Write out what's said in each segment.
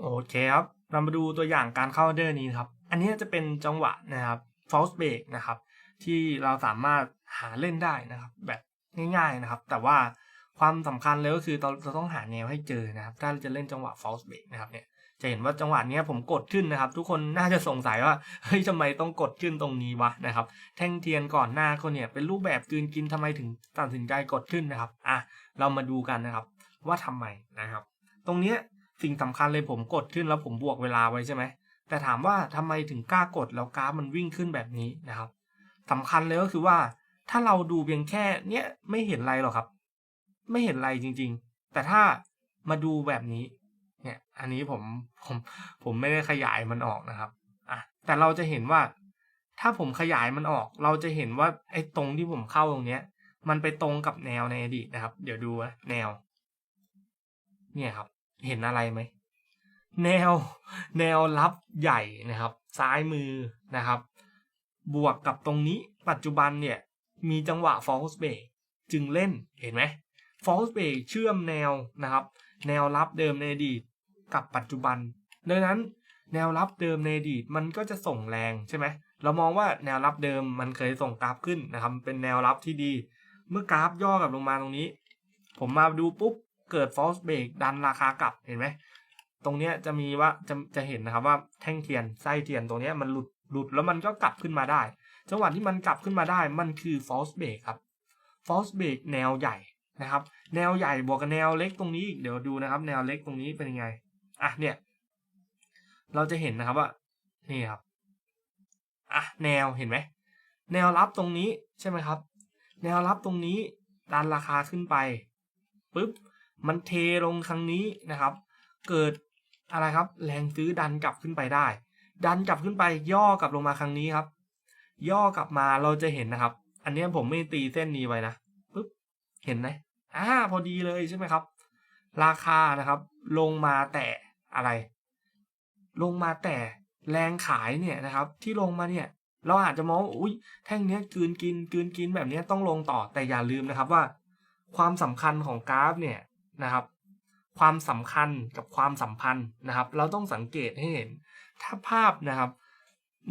โอเคครับ เรามาดูตัวอย่างการเข้าออเดอร์นี้ครับ อันนี้จะเป็นจังหวะนะครับ false break นะครับ ที่เราสามารถหาเล่นได้นะครับ แบบง่าย ๆนะครับ แต่ว่าความสำคัญเลยก็คือเราต้องหาแนวให้เจอนะครับ ถ้าเราจะเล่นจังหวะ false break นะครับเนี่ยจะเห็นว่าจังหวะเนี้ยผมกดขึ้นนะครับ ทุกคนน่าจะสงสัยว่าเฮ้ยทำไมต้องกดขึ้นตรงนี้วะนะครับ แท่งเทียนก่อนหน้าเขาเนี่ยเป็นรูปแบบกืนกินทำไมถึงตัดสินใจกดขึ้นนะครับอะเรามาดูกันนะครับ ว่าทำไมนะครับ ตรงเนี้ย สิ่งสำคัญเลยผมกดขึ้นแล้วผมบวกเวลาไว้ใช่ไหม แต่ถามว่าทำไมถึงกล้ากดแล้วกราฟมันวิ่งขึ้นแบบนี้นะครับสำคัญเลยก็คือว่า ถ้าเราดูเพียงแค่เนี้ยไม่เห็นอะไรหรอกครับ ไม่เห็นอะไรจริง ๆ แต่ถ้ามาดูแบบนี้ เนี่ย อันนี้ผมผมผมไม่ได้ขยายมันออกนะครับอะแต่เราจะเห็นว่า ถ้าผมขยายมันออก เราจะเห็นว่าไอ้ตรงที่ผมเข้าตรงเนี้ย มันไปตรงกับแนวในอดีตนะครับ เดี๋ยวดูนะแนว เนี่ยครับ เห็นอะไรไหม แนวแนวรับใหญ่นะครับ ซ้ายมือนะครับ บวกกับตรงนี้ปัจจุบันเนี่ยมีจังหวะ false break จึงเล่นเห็นไหม false break เชื่อมแนวนะครับ แนวรับเดิมในอดีตกับปัจจุบันดังนั้นแนวรับเดิมในอดีตมันก็จะส่งแรงใช่ไหมเรามองว่าแนวรับเดิมมันเคยส่งกราฟขึ้นนะครับ เป็นแนวรับที่ดี เมื่อกราฟย่อกลับลงมาตรงนี้ ผมมาดูปุ๊บ เกิด false break ดันราคากลับเห็นไหมตรงเนี้ยจะมีว่าจะจะเห็นนะครับว่าแท่งเทียนไส้เทียนตรงเนี้ยมันหลุดหลุดแล้วมันก็กลับขึ้นมาได้ จังหวะที่มันกลับขึ้นมาได้มันคือ false break ครับ false break แนวใหญ่นะครับ แนวใหญ่บวกกับแนวเล็กตรงนี้อีกเดี๋ยวดูนะครับ แนวเล็กตรงนี้เป็นยังไงอะเนี่ย เราจะเห็นนะครับว่านี่ครับอะแนวเห็นไหมแนวรับตรงนี้ใช่ไหมครับ แนวรับตรงนี้ดันราคาขึ้นไปปุ๊บ มันเทลงครั้งนี้นะครับ เกิดอะไรครับ แรงซื้อดันกลับขึ้นไปได้ ดันกลับขึ้นไปย่อกลับลงมาครั้งนี้ครับ ย่อกลับมาเราจะเห็นนะครับ อันนี้ผมไม่ตีเส้นนี้ไว้นะปุ๊บเห็นไหมอ่าพอดีเลยใช่ไหมครับ ราคานะครับ ลงมาแต่อะไร ลงมาแต่แรงขายเนี่ยนะครับ ที่ลงมาเนี่ย เราอาจจะมองว่าอุ้ยแท่งเนี้ยกืนกินกืนกินแบบนี้ต้องลงต่อแต่อย่าลืมนะครับว่า ความสำคัญของกราฟเนี่ย นะครับ ความสำคัญกับความสัมพันธ์นะครับ เราต้องสังเกตให้เห็น ถ้าภาพนะครับ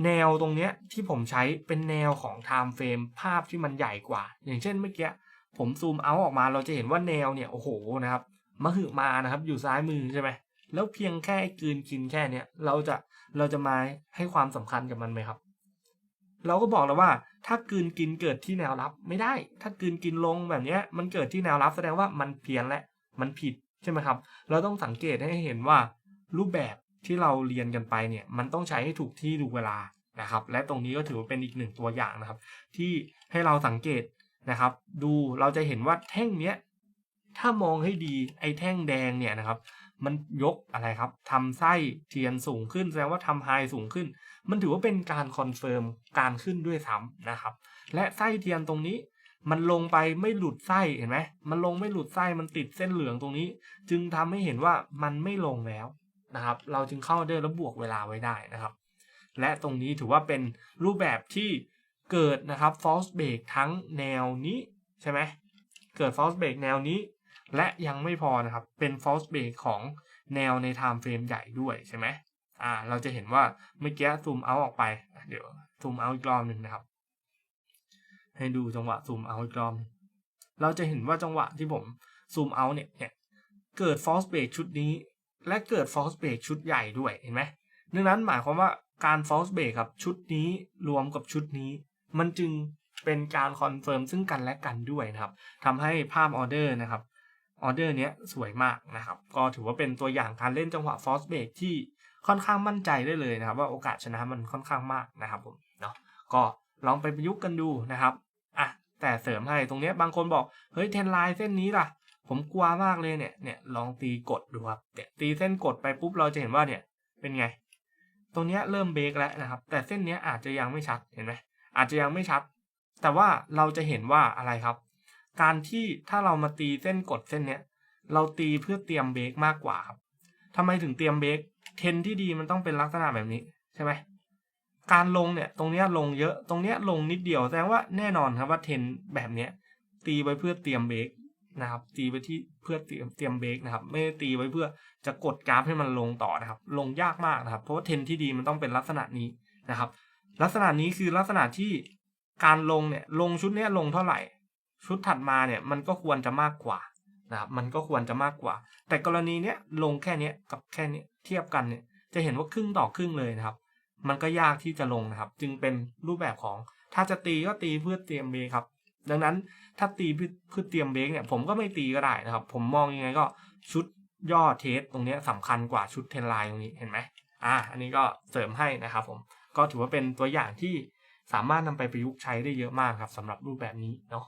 แนวตรงเนี้ยที่ผมใช้เป็นแนวของ time frame ภาพที่มันใหญ่กว่า อย่างเช่นเมื่อกี้ผมซูมเอาออกมาเราจะเห็นว่าแนวเนี่ยโอ้โหนะครับมหึมานะครับ อยู่ซ้ายมือใช่ไหมแล้วเพียงแค่กืนกินแค่เนี้ยเราจะเราจะมาให้ความสำคัญกับมันไหมครับ เราก็บอกแล้วว่า ถ้ากืนกินเกิดที่แนวรับไม่ได้ ถ้ากืนกินลงแบบเนี้ย มันเกิดที่แนวรับแสดงว่ามันเพี้ยนและ มันผิดใช่ไหมครับ เราต้องสังเกตให้เห็นว่ารูปแบบที่เราเรียนกันไปเนี่ยมันต้องใช้ให้ถูกที่ถูกเวลานะครับ และตรงนี้ก็ถือว่าเป็นอีกหนึ่งตัวอย่างนะครับ ที่ให้เราสังเกตนะครับ ดูเราจะเห็นว่าแท่งเนี้ยถ้ามองให้ดีไอ้แท่งแดงเนี่ยนะครับ มันยกอะไรครับทำไส้เทียนสูงขึ้นแสดงว่าทำไฮสูงขึ้น มันถือว่าเป็นการคอนเฟิร์มการขึ้นด้วยซ้ำนะครับ และไส้เทียนตรงนี้ มันลงไปไม่หลุดไส้เห็นไหมมันลงไม่หลุดไส้มันติดเส้นเหลืองตรงนี้ จึงทำให้เห็นว่ามันไม่ลงแล้วนะครับ เราจึงเข้าเดินแล้วบวกเวลาไว้ได้นะครับ และตรงนี้ถือว่าเป็นรูปแบบที่เกิดนะครับ false break ทั้งแนวนี้ใช่ไหมเกิด false break แนวนี้ และยังไม่พอนะครับ เป็น false break ของแนวใน time frame ใหญ่ด้วยใช่ไหมอ่า เราจะเห็นว่าเมื่อกี้ซูมเอาออกไป เดี๋ยวซูมเอาอีกรอบหนึ่งนะครับ ให้ดูจังหวะซูมเอาอีกรอบหนึ่งเราจะเห็นว่าจังหวะที่ผมซูมเอาเนี่ยเนี่ยเกิด false break ชุดนี้ และเกิด false break ชุดใหญ่ด้วยเห็นไหมดังนั้นหมายความว่าการ false break ครับชุดนี้รวมกับชุดนี้ มันจึงเป็นการคอนเฟิร์มซึ่งกันและกันด้วยนะครับทำให้ภาพออเดอร์นะครับออเดอร์เนี้ยสวยมากนะครับ ก็ถือว่าเป็นตัวอย่างการเล่นจังหวะ false break ที่ค่อนข้างมั่นใจได้เลยนะครับ ว่าโอกาสชนะมันค่อนข้างมากนะครับผมเนาะก็ลองไปประยุกต์กันดูนะครับ แต่เสริมให้ตรงนี้บางคนบอกเฮ้ยเทนไลน์เส้นนี้ล่ะ ผมกลัวมากเลยเนี่ยเนี่ยลองตีกดดูครับเนี่ยตีเส้นกดไปปุ๊บเราจะเห็นว่าเนี่ยเป็นไง ตรงนี้เริ่มเบรกแล้วนะครับ แต่เส้นนี้อาจจะยังไม่ชัดเห็นไหมอาจจะยังไม่ชัด แต่ว่าเราจะเห็นว่าอะไรครับ การที่ถ้าเรามาตีเส้นกดเส้นเนี้ยเราตีเพื่อเตรียมเบรกมากกว่าครับทำไมถึงเตรียมเบรกเทนที่ดีมันต้องเป็นลักษณะแบบนี้ใช่ไหม การลงเนี่ยตรงเนี้ยลงเยอะตรงเนี้ยลงนิดเดียวแสดงว่าแน่นอนครับว่าเทนแบบเนี้ยตีไว้เพื่อเตรียมเบรกนะครับ ตีไว้ที่เพื่อเตรียมเตรียมเบรกนะครับ ไม่ได้ตีไว้เพื่อจะกดกราฟให้มันลงต่อนะครับ ลงยากมากนะครับ เพราะว่าเทนที่ดีมันต้องเป็นลักษณะนี้นะครับ ลักษณะนี้คือลักษณะที่การลงเนี่ยลงชุดเนี้ยลงเท่าไหร่ ชุดถัดมาเนี่ยมันก็ควรจะมากกว่านะครับมันก็ควรจะมากกว่า แต่กรณีเนี้ยลงแค่เนี้ยกับแค่เนี้ยเทียบกันเนี่ยจะเห็นว่าครึ่งต่อครึ่งเลยนะครับ มันก็ยากที่จะลงนะครับ จึงเป็นรูปแบบของถ้าจะตีก็ตีเพื่อเตรียมเบรกครับ ดังนั้นถ้าตีเพื่อเตรียมเบรกเนี่ยผมก็ไม่ตีก็ได้นะครับ ผมมองยังไงก็ชุดย่อเทสตรงนี้ยสำคัญกว่าชุดเทนไลน์ตรงนี้เห็นไหมอ่า อันนี้ก็เสริมให้นะครับ ผมก็ถือว่าเป็นตัวอย่างที่สามารถนำไปประยุกต์ใช้ได้เยอะมากครับสำหรับรูปแบบนี้เนาะ